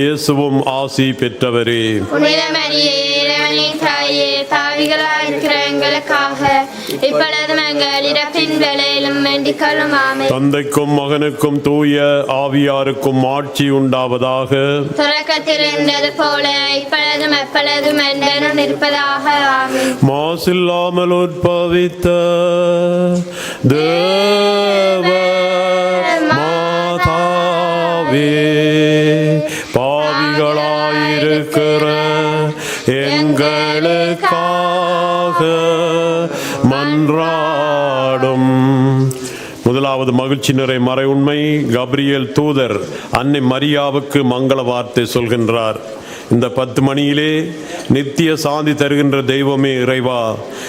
இயேசுவும் ஆசி பெற்றவரே. தந்தைக்கும் மகனுக்கும் தூய ஆவியாருக்கும் ஆட்சி உண்டாவதாக. தொடக்கத்தில் இருந்தது போல இப்பொழுதும் எப்பொழுதும் என்றும் இருப்பதாக மாசில்லாமல் உற்பவித்த தேவ முதலாவது மகிழ்ச்சி நிறை மறை உண்மை தூதர் அன்னை மரியாவுக்கு மங்கள வார்த்தை சொல்கின்றார். இந்த பத்து மணியிலே நித்திய சாந்தி தருகின்ற தெய்வமே இறைவா.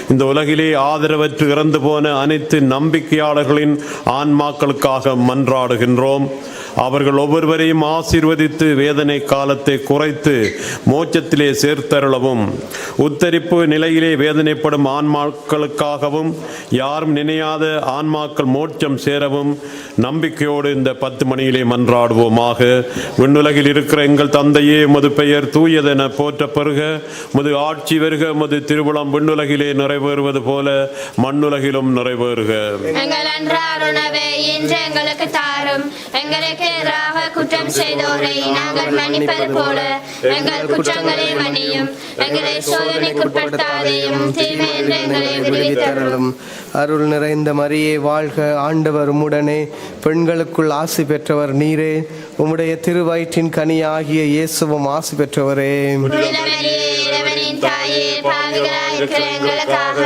இந்த உலகிலே ஆதரவற்று இறந்து போன அனைத்து நம்பிக்கையாளர்களின் ஆன்மாக்களுக்காக மன்றாடுகின்றோம். அவர்கள் ஒவ்வொருவரையும் ஆசீர்வதித்து வேதனை காலத்தை குறைத்து மோட்சத்திலே சேர்த்தருளவும். உத்தரிப்பு நிலையிலே வேதனைப்படும் ஆன்மாக்களுக்காகவும் யாரும் நினையாத ஆன்மாக்கள் மோட்சம் சேரவும் நம்பிக்கையோடு இந்த பத்து மணியிலே மன்றாடுவோமாக. விண்ணுலகில் இருக்கிற எங்கள் தந்தையே உமது பெயர் தூயதென போற்ற பெறுக முது ஆட்சி வருக முது திருவிழம் விண்ணுலகிலே நிறைவேறுவது போல மண்ணுலகிலும் நிறைவேறுக. எங்கள் உணவை இன்று எங்களுக்கு தாரும். எங்களுக்கு எதிராக குற்றம் செய்தோரை நாங்கள் மன்னிப்பது போல. எங்கள் குற்றங்களை மன்னியும். எங்களை சோதனைக்குட்படுத்தாதையும் தீமை என்று எங்களை விடுவித்தருளும். அருள் நிறைந்த மரியே வாழ்க ஆண்டவர் உம்முடனே. பெண்களுக்குள் ஆசி பெற்றவர் நீரே. உம்முடைய திருவயிற்றின் கனியாகிய இயேசுவும் ஆசி பெற்றவரே. தாயே எங்களுக்காக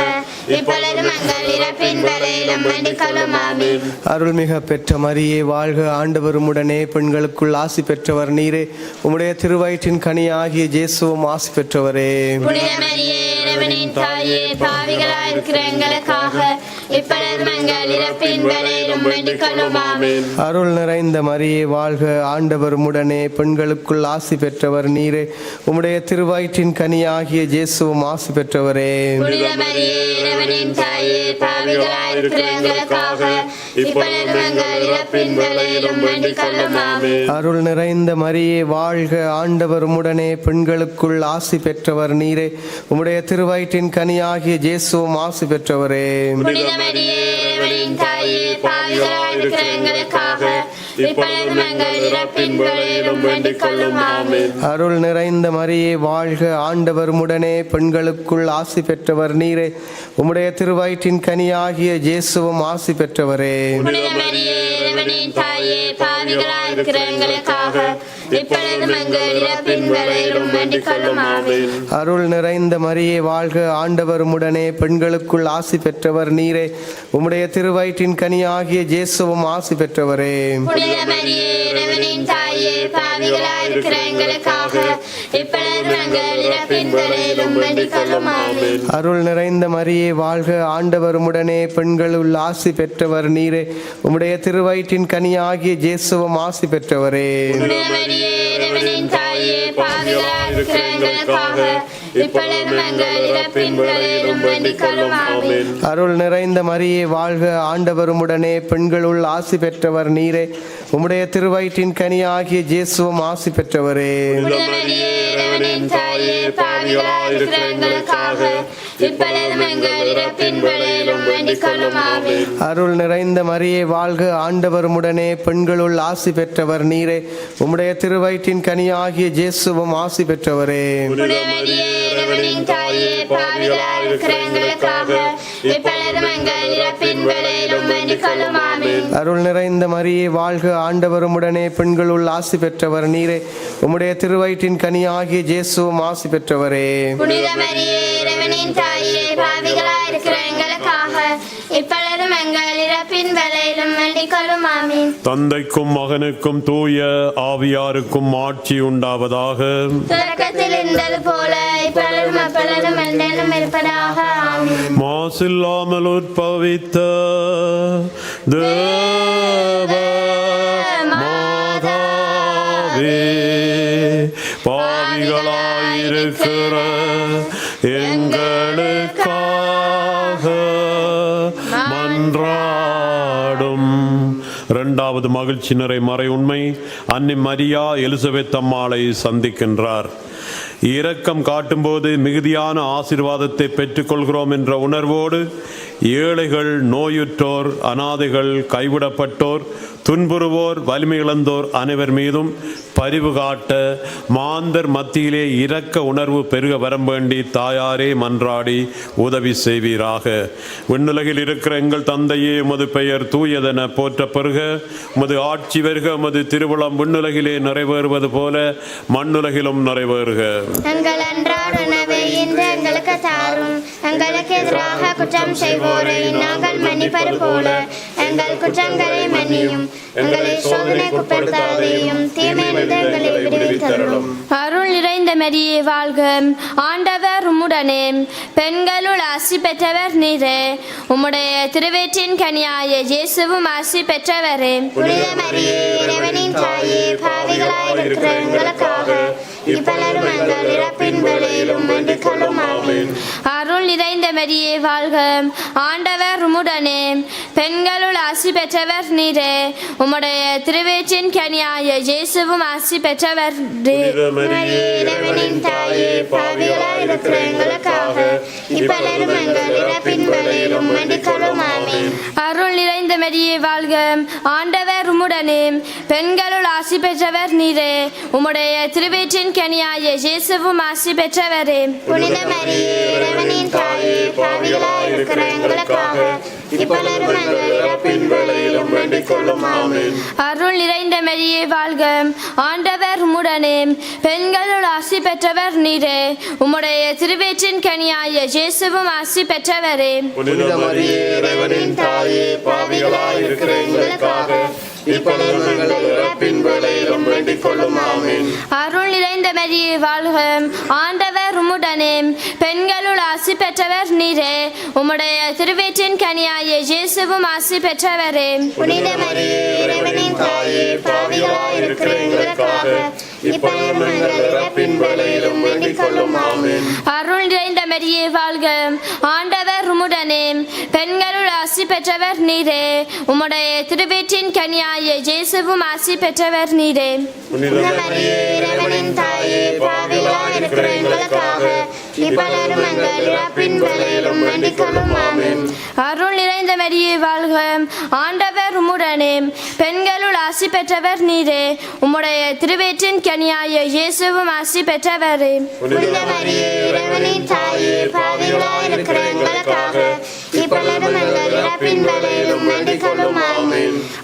இப்பொழுதும் எங்கள் இறப்பின் வேளையிலும் வேண்டிக்கொள்ளும் ஆமீன் அருள்மிக பெற்ற மரியே வாழ்க ஆண்டவர் உம்முடனே பெண்களுக்குள் ஆசி பெற்றவர் நீரே. உம்முடைய திருவயிற்றின் கனியாகிய இயேசுவும் ஆசி பெற்றவரே. புனித மரியே இறைவனின் தாயே எங்களுக்காக அருள் நிறைந்த மரியே வாழ்க ஆண்டவர் உம்முடனே பெண்களுக்குள் ஆசி பெற்றவர் நீரே. உம்முடைய திருவயிற்றின் கனியாகிய இயேசுவும் ஆசி பெற்றவரே. தாயே பாவிகளாயிருக்கிற எங்களுக்காக அருள் நிறைந்த மரியே வாழ்க ஆண்டவர் உம்முடனே. பெண்களுக்குள் ஆசி பெற்றவர் நீரே. உம்முடைய திருவயிற்றின் கனியாகிய இயேசுவும் ஆசி பெற்றவரே. அருள் நிறைந்த மரியே வாழ்க ஆண்டவர் பெண்களுக்குள் ஆசி பெற்றவர் நீரே. உம்முடைய திருவயிற்றின் கனியாகிய இயேசுவும் ஆசி பெற்றவரே. அருள் நிறைந்த மரியே வாழ்க ஆண்டவர் பெண்களுக்குள் ஆசி பெற்றவர் நீரே. உம்முடைய திருவயிற்றின் கனியாகிய இயேசுவும் ஆசி பெற்றவரே. மரியே இறைவனின் தாயே எங்களுக்காக இறப்பின் அருள் நிறைந்த மரியே வாழ்க ஆண்டவர் உம்முடனே. பெண்களுள் ஆசி பெற்றவர் நீரே. உம்முடைய திருவயிற்றின் கனியாகிய ஜேசுவம் ஆசி பெற்றவரே. மரியே இறைவனின் தாயே எங்களுக்காக ஆமீன். அருள் நிறைந்த மரியே வாழ்க ஆண்டவர் உம்முடனே பெண்களுள் ஆசி பெற்றவர் நீரே. உம்முடைய திருவயிற்றின் கனியாகிய இயேசுவும் ஆசி பெற்றவரே. இப்பொழுதும் எங்கள் அருள் நிறைந்த மரியே வாழ்க ஆண்டவர் உம்முடனே பெண்களுள் ஆசி பெற்றவர் நீரே. உம்முடைய திருவயிற்றின் கனியாகிய இயேசுவும் ஆசி பெற்றவரே. அருள் நிறைந்த மரியே வாழ்க ஆண்டவர் உம்முடனே பெண்களுள் ஆசி பெற்றவர் நீரே. உம்முடைய திருவயிற்றின் கனியாகிய இயேசுவும் ஆசி பெற்றவரே. புனித மரியே இறைவனின் தாயே பாவிகளாயிருக்கிற எங்களுக்காக இப்பொழுதும் எங்கள் இறப்பின் வேளையிலும் வேண்டிக்கொள்ளும் ஆமீன். தந்தைக்கும் மகனுக்கும் தூய ஆவியாருக்கும் ஆட்சி உண்டாவதாக. தொடக்கத்தில் இருந்தது போல இப்பொழுதும் எப்பொழுதும் என்றென்றும் இருப்பதாக ஆமீன். மாசில்லாமல் உற்பவித்த தேவ மாதாவே பாவிகளாயிருக்கிற இரண்டாவது மகிழ்ச்சி நிறை மறை உண்மை அன்னி மரியா எலிசபெத் அம்மாளை சந்திக்கின்றார். இரக்கம் காட்டும்போது மிகுதியான ஆசீர்வாதத்தை பெற்றுக்கொள்கிறோம் என்ற உணர்வோடு ஏழைகள் நோயுற்றோர் அனாதைகள் கைவிடப்பட்டோர் துன்புறுவோர் வலிமை இழந்தோர் அனைவர் மீதும் பரிவு காட்ட மாந்தர் மத்தியிலே இரக்க உணர்வு பெருக வரம் வேண்டி தாயாரே மன்றாடி உதவி செய்வீராக. விண்ணுலகில் இருக்கிற எங்கள் தந்தையே உமது பெயர் தூயதென போற்ற பெருக உமது ஆட்சி வருக உமது திருவிழம் விண்ணுலகிலே நிறைவேறுவது போல மண்ணுலகிலும் நிறைவேறுக. எங்களுக்கு தாரும். எங்களுக்கு எதிராக குற்றம் செய்வோரை நாங்கள் மன்னிப்பது போல. எங்கள் குற்றங்களை மன்னியும். எங்களை சோதனைக்குட்படுத்தாதையும் தீமையிலிருந்து எங்களை விடுவித்தருளும் அருள் நிறைந்த மரியே வாழ்க. ஆண்டவர் உம்முடனே. பெண்களுள் ஆசி பெற்றவர் நீரே. உம்முடைய திருவேற்றின் கனியாய இயேசுவும் ஆசி பெற்றவரே. புனித மரியே இறைவனின் தாயே பாவிகளாயிருக்கிற எங்களுக்காக இப்பலரும் எங்கள் இறப்பின் வேளையிலும் மன்னிக்கலும் ஆமென். அருள் நிறைந்த மரியே வாழ்க. ஆண்டவர் உம்முடனே. பெண்களுள் ஆசி பெற்றவர் நீரே. உம்முடைய திருவேற்றின் கனியாய இயேசுவும் ஆசி பெற்றவர் தாயே பாவிகளாயிருக்கிற எங்களுக்காக இப்பலரும் எங்கள் இறப்பின் வேளையிலும் மன்னிக்கலும் ஆமென். அருள் நிறைந்த மரியே வாழ்க. ஆண்டவர் உம்முடனே. பெண்களுள் ஆசி பெற்றவர் நீரே. உம்முடைய திருவேற்றின் கனியாய இயேசுவும் ஆசி பெற்றவரே. புனித மரியே இறைவனின் தாயே பாவிகளாயிருக்கிற எங்களுக்காக இப்பலரும் எங்கள் இறப்பின் வேளையிலும் மன்னிக்கலும் ஆமென் அருள் நிறைந்த மரியே வாழ்க. ஆண்டவர் உம்முடனே. பெண்களுள் ஆசி பெற்றவர் நீரே. உம்முடைய திருவேற்றின் கனியாய இயேசுவும் ஆசி பெற்றவரே. புனித மரியே இறைவனின் தாயே கொள்ளும். ஆமென். அருள் நிறைந்த மரியே வாழ்க ஆண்டவர் உம்முடனே. பெண்களுள் ஆசி பெற்றவர் நீரே. உம்முடைய திருவேற்றின் கனியாய இயேசுவும் ஆசி பெற்றவரே. புனித மரியே இறைவனின் தாயே எங்களுக்காக அருள் நிறைந்த மரியே வாழ்க ஆண்டவர் உம்முடனே. பெண்களுள் ஆசி பெற்றவர் நீரே. உம்முடைய திருவேற்றின் கனியாய இயேசுவும் ஆசி பெற்றவர் நீரே. தாயே பாவிகளாயிருக்கிற எங்களுக்காக இப்பொழுதும் எங்கள் இறப்பின் ஆமென். அருள் நிறைந்த மரியே வாழ்க. ஆண்டவர் உம்முடனே. பெண்களுள் ஆசி பெற்றவர் நீரே. உம்முடைய திருவேற்றின் கனியாய இயேசுவும் ஆசி பெற்றவரே. புனித மரியே இறைவனின் தாயே பாவிகளாயிருக்கிற எங்களுக்காக எங்கள்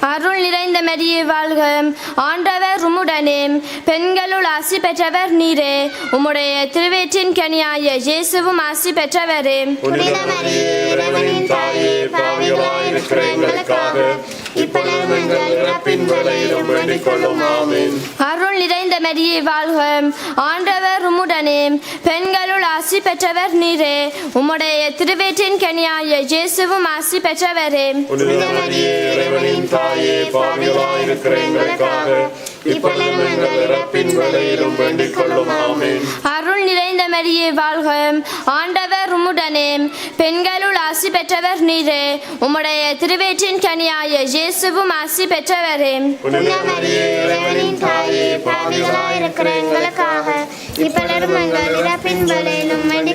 அருள் நிறைந்த மரியே வாழ்க. ஆண்டவர் உம்முடனே. பெண்களுள் ஆசி பெற்றவர் நீரே. உம்முடைய திருவேற்றின் கனியாய இயேசுவும் ஆசி பெற்றவரே. புனித மரியே இறைவனின் தாயே பாவிகளாயிருக்கிற எங்களுக்காக இப்பொழுதும் எங்கள் இறப்பின் வேளையிலும் வேண்டிக் கொள்ளும் ஆமென். அருள் நிறைந்த மரியே வாழ்க ஆண்டவர் உம்முடனே. பெண்களுள் ஆசி பெற்றவர் நீரே. உம்முடைய திருவேற்றின் கனியாய இயேசுவும் ஆசி பெற்றவரே. புனித மரியே இறைவனின் தாயே பாவிகளாயிருக்கிற எங்களுக்காக அருள் நிறைந்த மரியே வாழ்க ஆண்டவர் உம்முடனே. பெண்களுள் ஆசி பெற்றவர் நீரே. உம்முடைய திருவேற்றின் கனியாய இயேசுவும் ஆசி பெற்றவரே. எங்களுக்காக இப்பொழுதும் எங்கள் இறப்பின் ஆமென்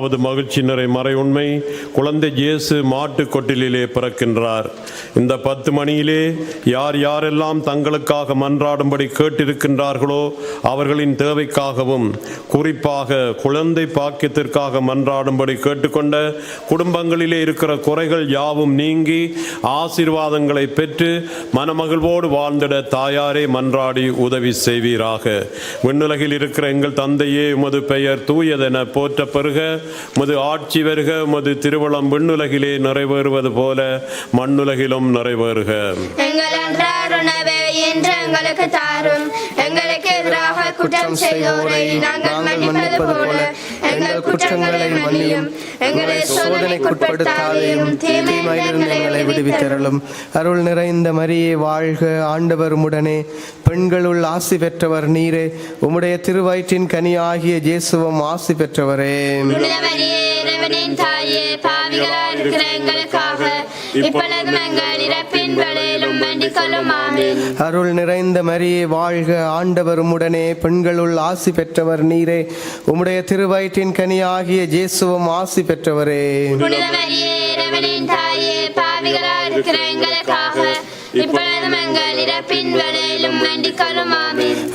மூன்றாவது மகிழ்ச்சி நிறை மறை உண்மை குழந்தை இயேசு மாட்டு கொட்டிலே பிறக்கின்றார். இந்த பத்து மணியிலே யார் யாரெல்லாம் தங்களுக்காக மன்றாடும்படி கேட்டிருக்கின்றார்களோ அவர்களின் தேவைக்காகவும் குறிப்பாக குழந்தை பாக்கியத்திற்காக மன்றாடும்படி கேட்டுக்கொண்ட குடும்பங்களிலே இருக்கிற குறைகள் யாவும் நீங்கி ஆசீர்வாதங்களை பெற்று மனமகிழ்வோடு வாழ்ந்திட தாயாரே மன்றாடி உதவி செய்வீராக. விண்ணுலகில் இருக்கிற எங்கள் தந்தையே உமது பெயர் தூயதென போற்ற பெருக உமது ஆட்சி வருக உமது திருவளம் விண்ணுலகிலே நிறைவேறுவது போல மண்ணுலகிலும் நிறைவேறுக. எங்கள் உணவை இன்று எங்களுக்கு தாரும். எதிராக குற்றம் செய்தோரை நாங்கள் மன்னிப்பது போல. எங்கள் குற்றங்களை மன்னியும். எங்களை சோதனைக்குட்படுத்தாதையும் தீமையிலிருந்து எங்களை விடுவித்தரலும் அருள் நிறைந்த மரியே வாழ்க ஆண்டவர் உடனே பெண்களுள் ஆசி பெற்றவர் நீரே. உம்முடைய திருவயிற்றின் கனி ஆகிய ஜேசுவம் ஆசி பெற்றவரே. இறைவனின் தாயே பாவிகளா இருக்கிற எங்களுக்காக. இப்பொழுதும் எங்கள் இறப்பின் ஆமென் அருள் நிறைந்த மரியே வாழ்க ஆண்டவர் உடனே பெண்களுள் ஆசி பெற்றவர் நீரே. உம்முடைய திருவயிற்றின் கனி ஆகிய ஜேசுவம் ஆசி பெற்றவரே.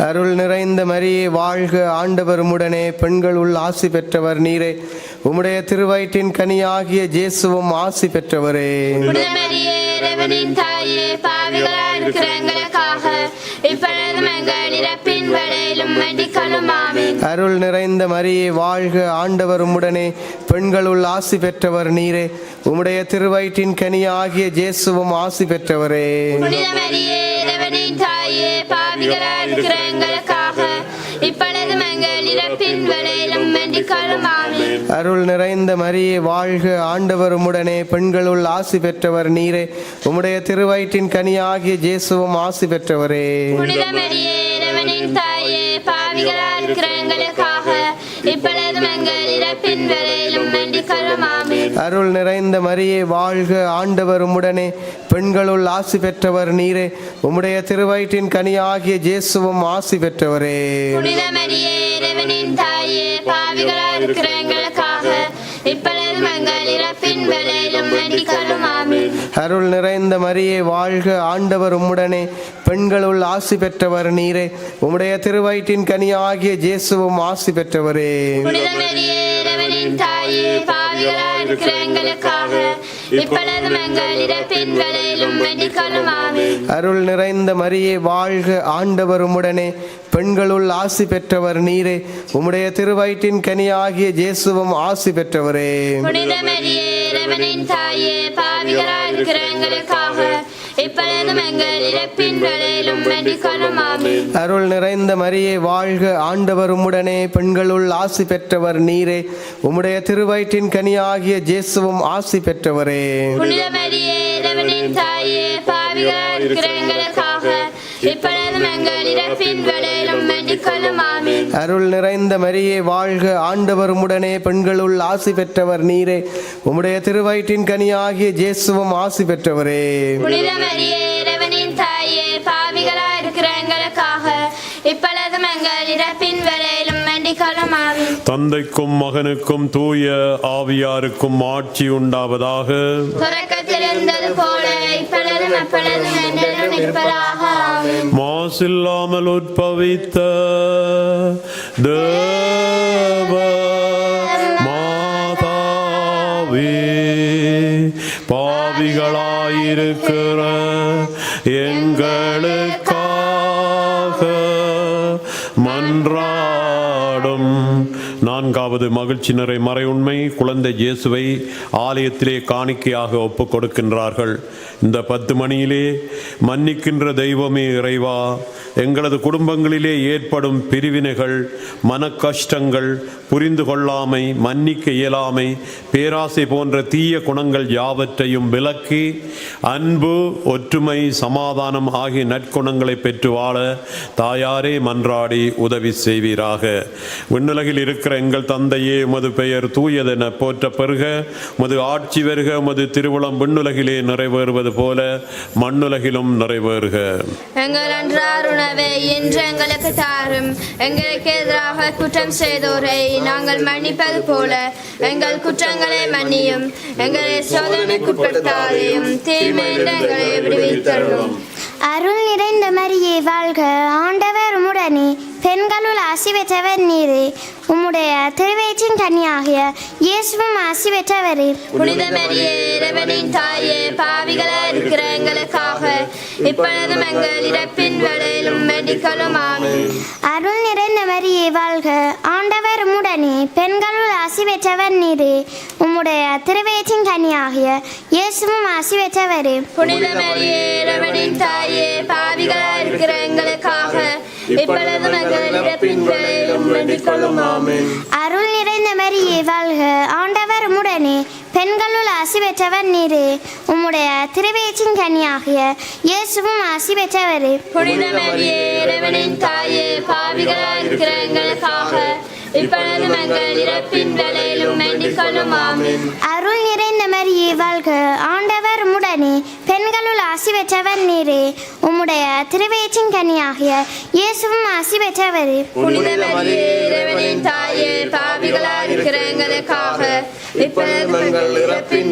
அருள் நிறைந்த மரியே வாழ்க ஆண்டவர் உடனே பெண்களுள் ஆசி பெற்றவர் நீரே. உம்முடைய திருவயிற்றின் கனி ஆகிய ஜேசுவம் ஆசி பெற்றவரே. புனித மரியே இறைவனின் தாயே பாவிகளா இருக்கிற எங்களுக்காக இப்பொழுதும் எங்கள் இறப்பின் வேளையிலும் வேண்டிக் கொள்ளும் ஆமென். அருள் நிறைந்த மரியே வாழ்க ஆண்டவர் உம்முடனே. பெண்களுள் ஆசி பெற்றவர் நீரே. உம்முடைய திருவயிற்றின் கனி ஆகிய ஜேசுவும் ஆசி பெற்றவரே. புனித மரியே இறைவனின் தாயே பாவிகளா இருக்கிற எங்களுக்காக இப்பொழுது எங்கள் இறப்பின் அருள் நிறைந்த மரியே வாழ்க ஆண்டவர் உம்முடனே. பெண்களுள் ஆசி பெற்றவர் நீரே. உம்முடைய திருவயிற்றின் கனி ஆகிய ஜேசுவும் ஆசி பெற்றவரே. புனித மரியே இறைவனின் தாயே பாவிகளா இருக்கிற எங்களுக்காக இப்பொழுதும் எங்கள் இறப்பின் வேளையிலும் அருள் நிறைந்த மரியே வாழ்க ஆண்டவர் உம்முடனே. பெண்களுள் ஆசி பெற்றவர் நீரே. உம்முடைய திருவயிற்றின் கனி ஆகிய ஜேசுவும் ஆசி பெற்றவரே. அருள் நிறைந்த மரியே வாழ்க ஆண்டவர் உம்முடனே. பெண்களுள் ஆசி பெற்றவர் நீரே. உம்முடைய திருவயிற்றின் கனி ஆகிய ஜேசுவும் ஆசி பெற்றவரே. இறைவனின் தாயே பாவிகளா இருக்கிற எங்களுக்காக. இப்பொழுதும் எங்கள் இறப்பின் அருள் நிறைந்த மரியே வாழ்க ஆண்டவர் உம்முடனே. பெண்களுள் ஆசி பெற்றவர் நீரே. உம்முடைய திருவயிற்றின் கனி ஆகிய ஜேசுவும் ஆசி பெற்றவரே. புனித மரியே இறைவனின் தாயே பாவிகளா இருக்கிற எங்களுக்காக. இப்பொழுதும் எங்கள் இறப்பின் அருள் நிறைந்த மரியே வாழ்க ஆண்டவர் உம்முடனே. பெண்களுள் ஆசி பெற்றவர் நீரே. உம்முடைய திருவயிற்றின் கனி ஆகிய ஜேசுவும் ஆசி பெற்றவரே. புனித மரியே இறைவனின் தாயே பாவிகளா இருக்கிற எங்களுக்காக இப்பொழுதும் எங்கள் இறப்பின் அருள் நிறைந்த மரியே வாழ்க ஆண்டவர் உம்முடனே. பெண்களுள் ஆசி பெற்றவர் நீரே. உம்முடைய திருவயிற்றின் கனி ஆகிய ஜேசுவும் ஆசி பெற்றவரே. தந்தைக்கும் மகனுக்கும் தூய ஆவியாருக்கும் ஆட்சி உண்டாவதாக. போல இப்பொழுதும் எப்பொழுதும் மாசில்லாமல் உற்பவித்த தேவ மாதாவே பாவிகளாயிருக்கிற எங்களுக்காக மன்றாடும். நான்காவது மகிழ்ச்சி நிறை உண்மை குழந்தை இயேசுவை ஆலயத்திலே காணிக்கையாக ஒப்புக் கொடுக்கின்றார்கள். இந்த பத்து மணியிலே மன்னிக்கின்ற தெய்வமே இறைவா எங்களது குடும்பங்களிலே ஏற்படும் பிரிவினைகள் மன கஷ்டங்கள் புரிந்து கொள்ளாமை மன்னிக்க இயலாமை பேராசை போன்ற தீய குணங்கள் யாவற்றையும் விலக்கி அன்பு ஒற்றுமை சமாதானம் ஆகிய நற்குணங்களை பெற்று வாழ தாயாரே மன்றாடி உதவி செய்வீராக. விண்ணுலகில் இருக்கிற எங்கள் தந்தையே உமது பெயர் தூயதென போற்ற பெருக உமது ஆட்சி வருக. உமது திருவுளம் விண்ணுலகிலே நிறைவேறுவது போல மண்ணுலகிலும் நிறைவேறுக. எங்கள் அன்றார் உணவை இன்று எங்களுக்கு தாரும். எங்களுக்கு எதிராக குற்றம் செய்தோரை நாங்கள் மன்னிப்பது போல எங்கள் குற்றங்களை மன்னியும். எங்களை சோதனைக்குட்படுத்தாதையும் தீமையில் எங்களை விடுவித்தருளும். அருள் நிறைந்த மரியே வாழ்க. ஆண்டவர் உம்முடனே. பெண்களுள் ஆசி பெற்றவர் நீரே. உம்முடைய திருவயிற்றின் கன்னியாகிய இயேசுவும் ஆசி பெற்றவரே புனித மரியே இறைவனின் தாயே பாவிகளா இருக்கிற எங்களுக்காக. இப்பொழுதும் எங்கள் இறப்பின் வேளையிலும் வேண்டிக்கொள்ளும் ஆமென். அருள் நிறைந்த மரியே வாழ்க. ஆண்டவர் உம்முடனே பெண்களுள் ஆசி பெற்றவர் நீரே. உம்முடைய திருவயிற்றின் கனியாகிய இயேசுவும் ஆசி பெற்றவரே புனித மரியே இறைவனின் தாயே பாவிகளா இருக்கிற எங்களுக்காக. இப்பொழுது எங்கள் இறப்பின் வேளையிலும் வேண்டிக் கொள்ளும். ஆமென் அருள் நிறைந்த மரியே வாழ்க. ஆண்டவர் உம்முடனே. பெண்களுள் ஆசி பெற்றவர் நீரே. உம்முடைய திருவயிற்றின் கனியாகிய இயேசுவும் ஆசி பெற்றவரே. புனித மரியே இறைவனின் தாயே பாவிகளா இருக்கிற எங்களுக்காக இப்பொழுது எங்கள் இறப்பின் வேளையிலும் வேண்டிக் கொள்ளும். ஆமென். அருள் நிறைந்த மரியே வாழ்க. ஆண்டவர் உம்முடனே. பெண்களுள் ஆசி பெற்றவர் நீரே. உம்முடைய திருவயிற்றின் கனியாகிய இயேசுவும் ஆசி பெற்றவரே. புனித இறைவனின் தாயே பாவிகளா இருக்கிற எங்களுக்காக. இறப்பின்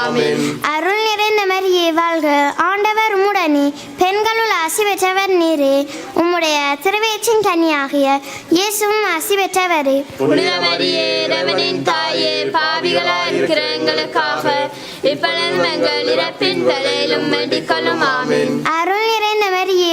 ஆமென். அருள் நிறைந்த மரியே வாழ்க. ஆண்டவர் உம்முடனே பெண்களுள் ஆசி பெற்றவர் நீரே. உம்முடைய திருவயிற்றின் கனியாகிய இயேசுவும் ஆசி பெற்றவரே. புனித இறைவனின் தாயே பாவிகளா இருக்கிற எங்களுக்காக. இப்பொழுதும் எங்கள் இறப்பின் வேளையிலும் வேண்டிக் கொள்ளும் அருள் நிறைந்தவர் மரியே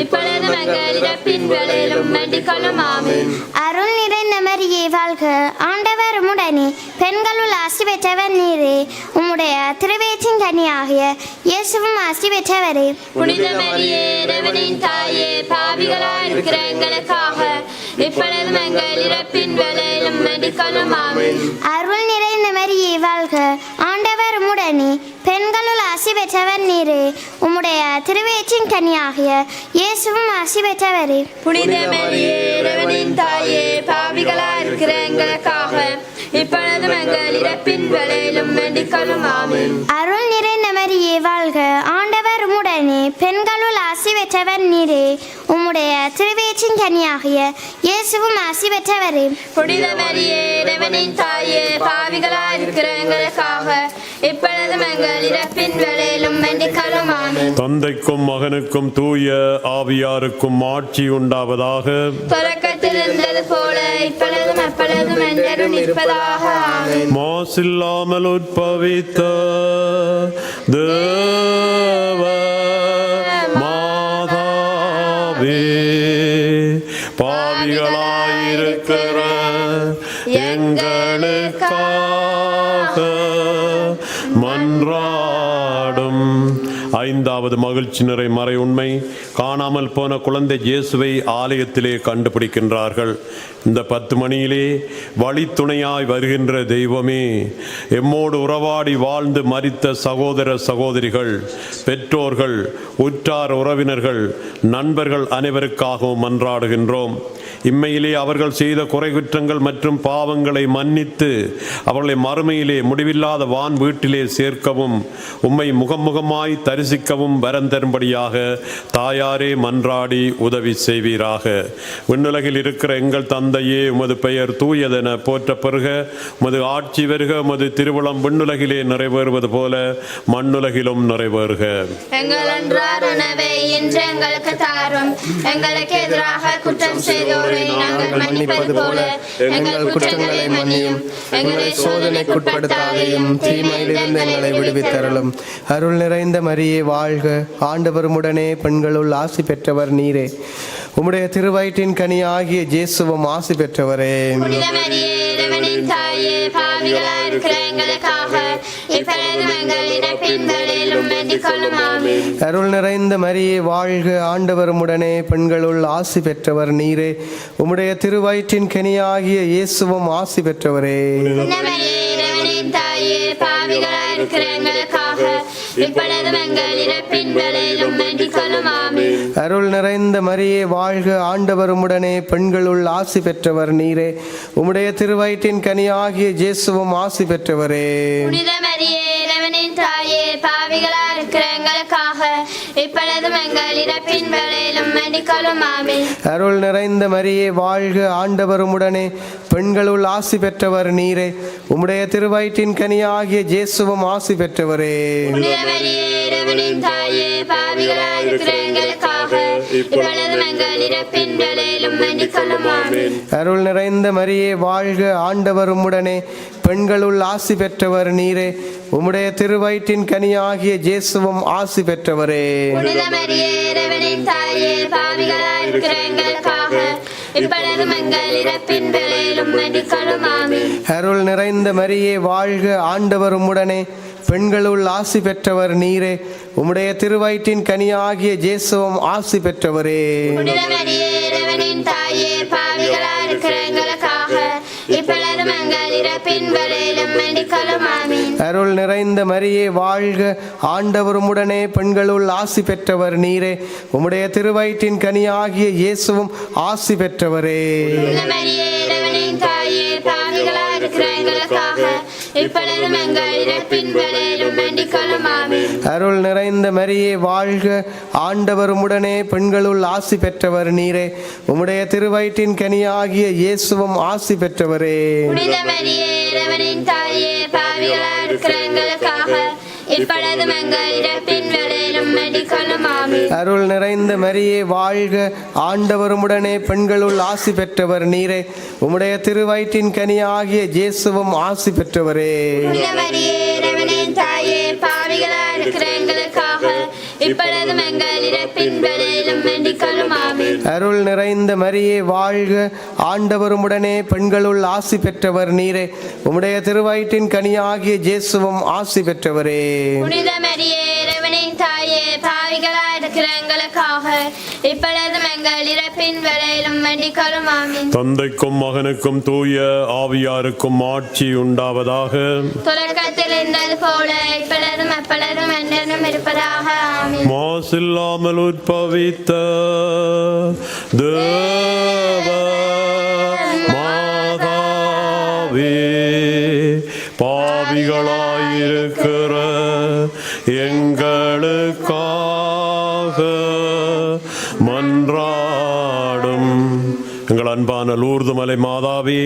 இப்பொழுதும் எங்கள் இறப்பின் ஆமென் அருள் நிறைந்த மரியே வாழ்க. ஆண்டவர் உம்முடனே பெண்களுள் ஆசி பெற்றவர் நீரே. உம்முடைய திருவயிற்றின் கனியாகிய இயேசுவும் ஆசி பெற்றவரே. புனித மரியே இறைவனின் தாயே பாவிகளா இருக்கிற எங்களுக்காக இப்பொழுதும் எங்கள் இறப்பின் ஆமென் அருள் நிறைந்த மரியே வாழ்க. ஆண்டவர் பெண்களுள் ஆசி பெற்றவர் நீரே. உம்முடைய திருவேச்சின் கனியாகிய இயேசுவும் ஆசி பெற்றவரே. புனித மரியே இறைவனின் தாயே பாவிகளா இருக்கிற எங்களுக்காக இப்பொழுதும் எங்கள் இறப்பின் வேளையிலும் வேண்டிக் கொள்ளும் ஆமென். அருள் நிறைந்த மரியே வாழ்க ஆண்டவர் உம்முடனே பெண்களுள் ஆசி பெற்றவர் நீரே. உம்முடைய திருவயிற்றின் கனியாகிய இயேசுவும் ஆசி பெற்றவரே. புனித மரியே இறைவனின் தாயே பாவிகளா இருக்கிற எங்களுக்காக இப்பொழுதும் எங்கள் இறப்பின் வேளையிலும் வேண்டிக் கொள்ளும் ஆமென். தந்தைக்கும் மகனுக்கும் தூய ஆவியாருக்கும் ஆட்சி உண்டாவதாக. தொடக்கத்தில் இருந்தது போல இப்பொழுதும் எப்பொழுதும் என்றும் நிற்பதாக மாசில்லாமல் உட்பவித்த தேவ ஐந்தாவது மகிழ்ச்சி நிறை மறை உண்மை காணாமல் போன குழந்தை இயேசுவை ஆலயத்திலே கண்டுபிடிக்கின்றார்கள். இந்த பத்து மணியிலே வழித்துணையாய் வருகின்ற தெய்வமே எம்மோடு உறவாடி வாழ்ந்து மறித்த சகோதர சகோதரிகள் பெற்றோர்கள் உற்றார் உறவினர்கள் நண்பர்கள் அனைவருக்காகவும் மன்றாடுகின்றோம். இம்மையிலே அவர்கள் செய்த குறை குற்றங்கள் மற்றும் பாவங்களை மன்னித்து அவர்களை மறுமையிலே முடிவில்லாத வான் வீட்டிலே சேர்க்கவும் உம்மை முகமுகமாய் தரிசிக்கவும் வரம் தரும்படியாக தாயாரே மன்றாடி உதவி செய்வீராக. விண்ணுலகில் இருக்கிற எங்கள் தந்தையே உமது பெயர் தூயதென போற்ற பெறுக உமது ஆட்சி வருக உமது திருவளம் விண்ணுலகிலே நிறைவேறுவது போல மண்ணுலகிலும் நிறைவேறுக. எங்கள் எங்களுக்கு தாரும். எங்களுக்கு எதிராக குற்றம் செய்தோர். நாங்கள் மன்னிப்பது போல எங்கள் குற்றங்களை மன்னியும். எங்களை சோதனைக்குட்படுத்தாதையும் தீமையிலிருந்து எங்களை விடுவித்தரலும். அருள் நிறைந்த மரியே வாழ்க. ஆண்டவருமுடனே பெண்களுள் ஆசி பெற்றவர் நீரே. உம்முடைய திருவயிற்றின் கனியாகிய ஜேசுவம் ஆசி பெற்றவரே. தாயே பாவிகளா இருக்கிற எங்களுக்காக அருள் நிறைந்த மரியே வாழ்க ஆண்டவருமுடனே பெண்களுள் ஆசி பெற்றவர் நீரே உம்முடைய திருவயிற்றின் கனியாகிய இயேசுவும் ஆசி பெற்றவரே பாவிகளா இருக்கிற எங்களுக்காக அருள் நிறைந்த மரியே வாழ்க ஆண்டவருமுடனே பெண்களுள் ஆசி பெற்றவர் நீரே. உம்முடைய திருவயிற்றின் கனியாகிய ஜேசுவும் ஆசி பெற்றவரே. புனித மரியே இறைவனின் தாயே பாவிகளா இருக்கிற எங்களுக்காக இப்பொழுதும் எங்கள் இறப்பின் வேளையிலும் அருள் நிறைந்த மரியே வாழ்க ஆண்டவர் உம்முடனே பெண்களுள் ஆசி பெற்றவர் நீரே. உம்முடைய திருவயிற்றின் கனியாகிய ஜேசுவும் ஆசி பெற்றவரே. அருள் நிறைந்த மரியே வாழ்க ஆண்டவர் உம்முடனே. பெண்களுள் ஆசி பெற்றவர் நீரே. உம்முடைய திருவயிற்றின் கனியாகிய ஜேசுவும் ஆசி பெற்றவரே. அருள் நிறைந்த மரியே வாழ்க ஆண்டவர் உம்முடனே. பெண்களுள் ஆசி பெற்றவர் நீரே. உம்முடைய திருவயிற்றின் கனியாகிய ஜேசுவும் ஆசி பெற்றவரே. அருள் நிறைந்த மரியே வாழ்க. ஆண்டவர் உம்முடனே பெண்களுள் ஆசி பெற்றவர் நீரே. உம்முடைய திருவயிற்றின் கனியாகிய இயேசுவும் ஆசி பெற்றவரே. மரியே இப்பொழுதும் எங்கள் இறப்பின் மன்னிக்கலும் ஆமீன் அருள் நிறைந்த மரியே வாழ்க. ஆண்டவர் உம்முடனே பெண்களுள் ஆசி பெற்றவர் நீரே. உம்முடைய திருவயிற்றின் கனியாகிய இயேசுவும் ஆசி பெற்றவரே. புனித மரியே இறைவனின் தாயே பாவிகளாய் இருக்கிற எங்களுக்காக. இப்பொழுதும் எங்கள் இறப்பின் அருள் நிறைந்த மரியே வாழ்க. ஆண்டவர் உம்முடனே பெண்களுள் ஆசி பெற்றவர் நீரே. உம்முடைய திருவயிற்றின் கனியாகிய இயேசுவும் ஆசி பெற்றவரே. அருள் நிறைந்த மரியே வாழ்க. ஆண்டவர் உம்முடனே பெண்களுள் ஆசி பெற்றவர் நீரே. உம்முடைய திருவயிற்றின் கனியாகிய இயேசுவும் ஆசி பெற்றவரே. புனித மரியே இறைவனின் தாயே பாவிகளாய் இருக்கிற எங்களுக்காக இப்பொழுதும் எங்கள் இறப்பின் வேளையிலும் மன்னிக்கலும் ஆமீன். தந்தைக்கும் மகனுக்கும் தூய ஆவியாருக்கும் ஆட்சி உண்டாவதாக. தொடக்கத்தில் இருந்தது போல இப்பொழுதும் எப்பொழுதும் என்றும் இருப்பதாக ஆமீன். மாசில்லாமல் உற்பவித்த தேவ அன்பான லூர்து மலை மாதாவே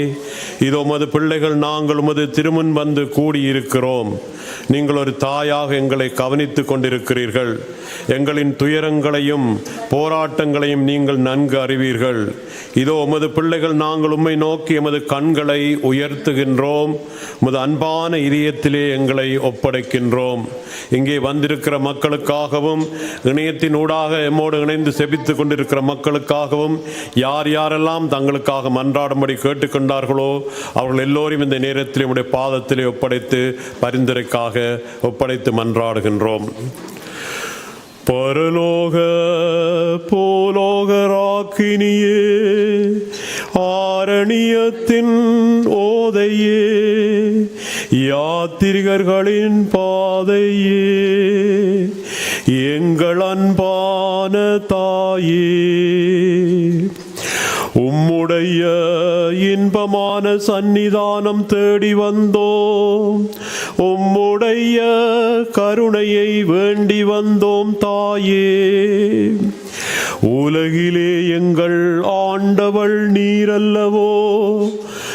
இதோ உமது பிள்ளைகள் நாங்கள் உமது திருமுன் வந்து கூடியிருக்கிறோம். நீங்கள் ஒரு தாயாக எங்களை கவனித்து கொண்டிருக்கிறீர்கள். எங்களின் துயரங்களையும் போராட்டங்களையும் நீங்கள் நன்கு அறிவீர்கள். இதோ உமது பிள்ளைகள் நாங்கள் உம்மை நோக்கி எமது கண்களை உயர்த்துகின்றோம். உமது அன்பான இதயத்திலே எங்களை ஒப்படைக்கின்றோம். இங்கே வந்திருக்கிற மக்களுக்காகவும் இணையத்தின் ஊடாக எம்மோடு இணைந்து செபித்துக் கொண்டிருக்கிற மக்களுக்காகவும் யார் யாரெல்லாம் தங்களுக்காக மன்றாடும்படி கேட்டுக்கொண்டார்களோ அவர்கள் எல்லோரும் இந்த நேரத்தில் உடைய பாதத்திலே ஒப்படைத்து பரிந்துரைக்காக ஒப்படைத்து மன்றாடுகின்றோம். பரலோக போலோகராக்கினியே ஆரணியத்தின் ஓதையே யாத்திரிகர்களின் பாதையே எங்கள் அன்பான தாயே உம்முடைய இன்பமான சந்நிதானம் தேடி வந்தோம் உம்முடைய கருணையை வேண்டி வந்தோம் தாயே. உலகிலே எங்கள் ஆண்டவள் நீரல்லவோ.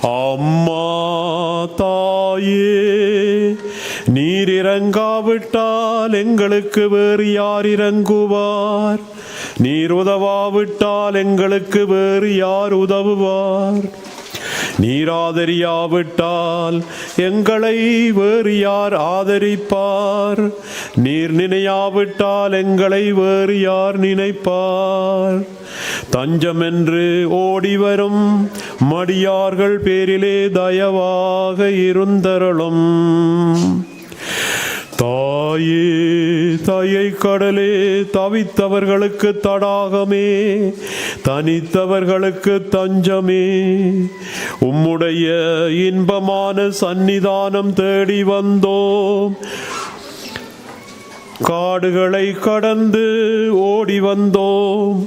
அம்மா தாயே நீர் இறங்காவிட்டால் எங்களுக்கு வேறு யார் இறங்குவார்? நீர் உதவாவிட்டால் எங்களுக்கு வேறு யார் உதவுவார்? நீராதரியாவிட்டால் எங்களை வேறு யார் ஆதரிப்பார்? நீர் நினையாவிட்டால் எங்களை வேறு யார் நினைப்பார்? தஞ்சம் என்று ஓடி வரும் மடியார்கள் பேரிலே தயவாக இருந்தருளும். தாயே தாயை கடலே தவித்தவர்களுக்கு தடாகமே தனித்தவர்களுக்கு தஞ்சமே. உம்முடைய இன்பமான சந்நிதானம் தேடி வந்தோம். காடுகளை கடந்து ஓடி வந்தோம்.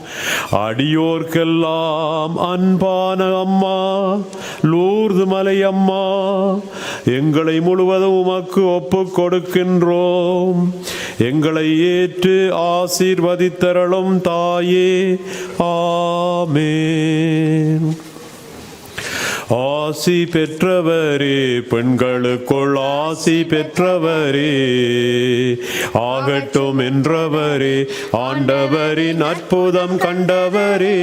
அடியோர்க்கெல்லாம் அன்பான அம்மா லூர்து மலை அம்மா எங்களை முழுவதும் உமக்கு ஒப்பு கொடுக்கின்றோம். எங்களை ஏற்று ஆசீர்வதித்தரளும் தாயே. ஆமே ஆசி பெற்றவரே பெண்களுக்குள் ஆசி பெற்றவரே. ஆகட்டும் என்றவரே ஆண்டவரின் அற்புதம் கண்டவரே.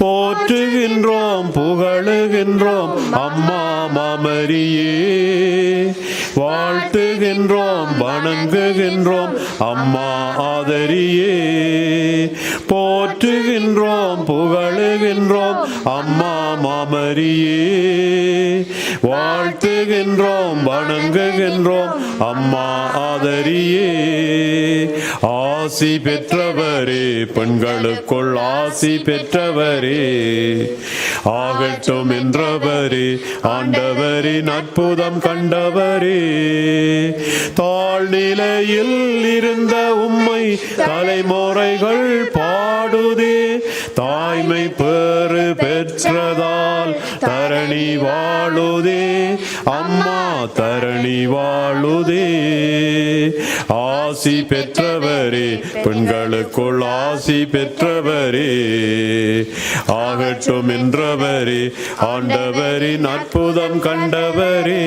போற்றுகின்றோம் புகழுகின்றோம் அம்மா மாமரியே. வாழ்த்துகின்றோம் வணங்குகின்றோம் அம்மா ஆதரியே. மரியே வாழ்த்துகின்றோம் வணங்குகின்றோம் அம்மா ஆதரியே. ஆசி பெற்றவரே பெண்களுக்குள் ஆசி பெற்றவரே. ஆகட்டும் என்றவரே ஆண்டவரின் அற்புதம் கண்டவரே. தாழ்நிலையில் இருந்த உம்மை தலைமுறைகள் பாடுதே. தாய்மை பெறு பெற்றதால் தரணி வாழுதே. அம்மா தரணி வாழுதே. ஆசி பெற்றவரே பெண்களுக்குள் ஆசி பெற்றவரே. ஆகட்டும் என்றவரே ஆண்டவரின் அற்புதம் கண்டவரே.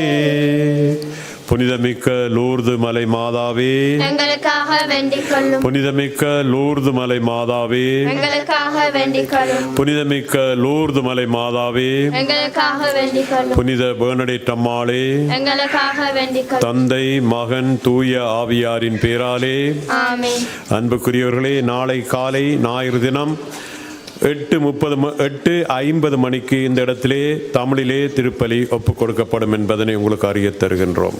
புனிதமிக்க லூர்து மலை மாதாவே. எங்களுக்காக வேண்டிக் கொள்ளும் புனிதமிக்க லூர்து மலை மாதாவே. எங்களுக்காக வேண்டிக் கொள்ளும் புனிதமிக்க லூர்து மலை மாதாவே. எங்களுக்காக வேண்டிக் கொள்ளும் புனித பேர்னடேட் அம்மாளே எங்களுக்காக வேண்டிக் கொள்ளும் தந்தை மகன் தூய ஆவியாரின் பேராலே. ஆமென். அன்புக்குரியவர்களே நாளை காலை ஞாயிறு தினம் எட்டு முப்பது ம- எட்டு ஐம்பது மணிக்கு இந்த இடத்திலே தமிழிலே திருப்பலி ஒப்புக் கொடுக்கப்படும் என்பதனை உங்களுக்கு அறியத் தருகின்றோம்.